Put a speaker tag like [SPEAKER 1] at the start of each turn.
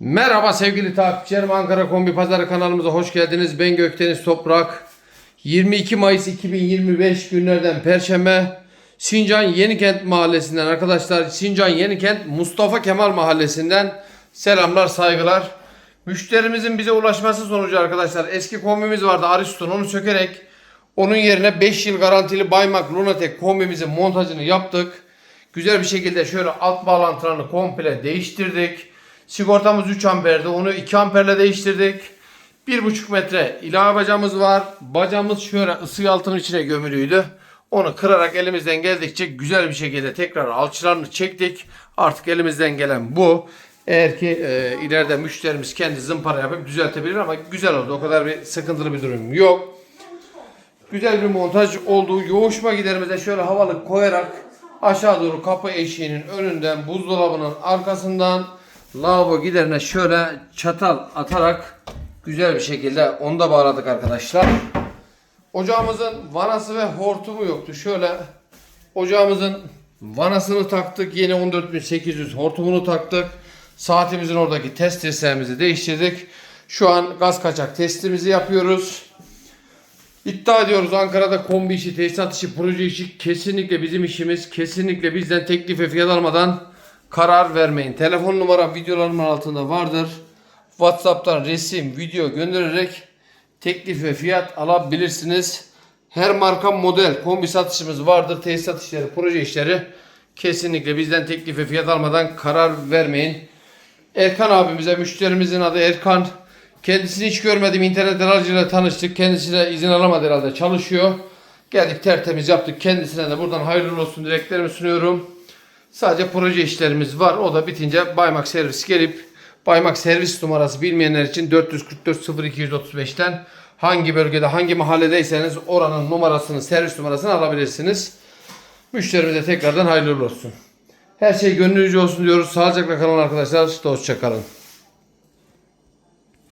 [SPEAKER 1] Merhaba sevgili takipçilerim Ankara Kombi Pazarı kanalımıza hoş geldiniz. Ben Gökdeniz Toprak. 22 Mayıs 2025 günlerden Perşembe Sincan Yenikent Mahallesi'nden arkadaşlar Sincan Yenikent Mustafa Kemal Mahallesi'nden selamlar saygılar. Müşterimizin bize ulaşması sonucu arkadaşlar eski kombimiz vardı Ariston onu sökerek onun yerine 5 yıl garantili Baymak Lunatek kombimizin montajını yaptık. Güzel bir şekilde şöyle alt bağlantılarını komple değiştirdik. Sigortamız 3 amperdi. Onu 2 amperle değiştirdik. 1,5 metre ilave bacamız var. Bacamız şöyle ısı yalıtımın içine gömülüydü. Onu kırarak elimizden geldikçe güzel bir şekilde tekrar alçılarını çektik. Artık elimizden gelen bu. Eğer ki e, ileride müşterimiz kendi zımpara yapıp düzeltebilir ama güzel oldu. O kadar bir sıkıntılı bir durum yok. Güzel bir montaj oldu. Yoğuşma giderimize şöyle havalı koyarak aşağı doğru kapı eşiğinin önünden buzdolabının arkasından lavabo giderine şöyle çatal atarak güzel bir şekilde onu da bağladık arkadaşlar. Ocağımızın vanası ve hortumu yoktu. Şöyle ocağımızın vanasını taktık. Yeni 14800 hortumunu taktık. Saatimizin oradaki test testlerimizi değiştirdik. Şu an gaz kaçak testimizi yapıyoruz. İddia ediyoruz Ankara'da kombi işi, tesisat işi, proje işi kesinlikle bizim işimiz. Kesinlikle bizden teklif ve fiyat almadan karar vermeyin. Telefon numaram videolarımın altında vardır. WhatsApp'tan resim, video göndererek teklif ve fiyat alabilirsiniz. Her marka model kombi satışımız vardır. Tesisat işleri, proje işleri kesinlikle bizden teklif ve fiyat almadan karar vermeyin. Erkan abimize müşterimizin adı Erkan. Kendisini hiç görmedim. İnternet aracıyla tanıştık. Kendisine izin alamadı herhalde. Çalışıyor. Geldik tertemiz yaptık. Kendisine de buradan hayırlı olsun dileklerimi sunuyorum. Sadece proje işlerimiz var. O da bitince Baymak servis gelip Baymak servis numarası bilmeyenler için 444 0235'ten hangi bölgede hangi mahalledeyseniz oranın numarasını servis numarasını alabilirsiniz. Müşterimize tekrardan hayırlı olsun. Her şey gönlünüzce olsun diyoruz. Sağlıcakla kalın arkadaşlar. Hoşçakalın.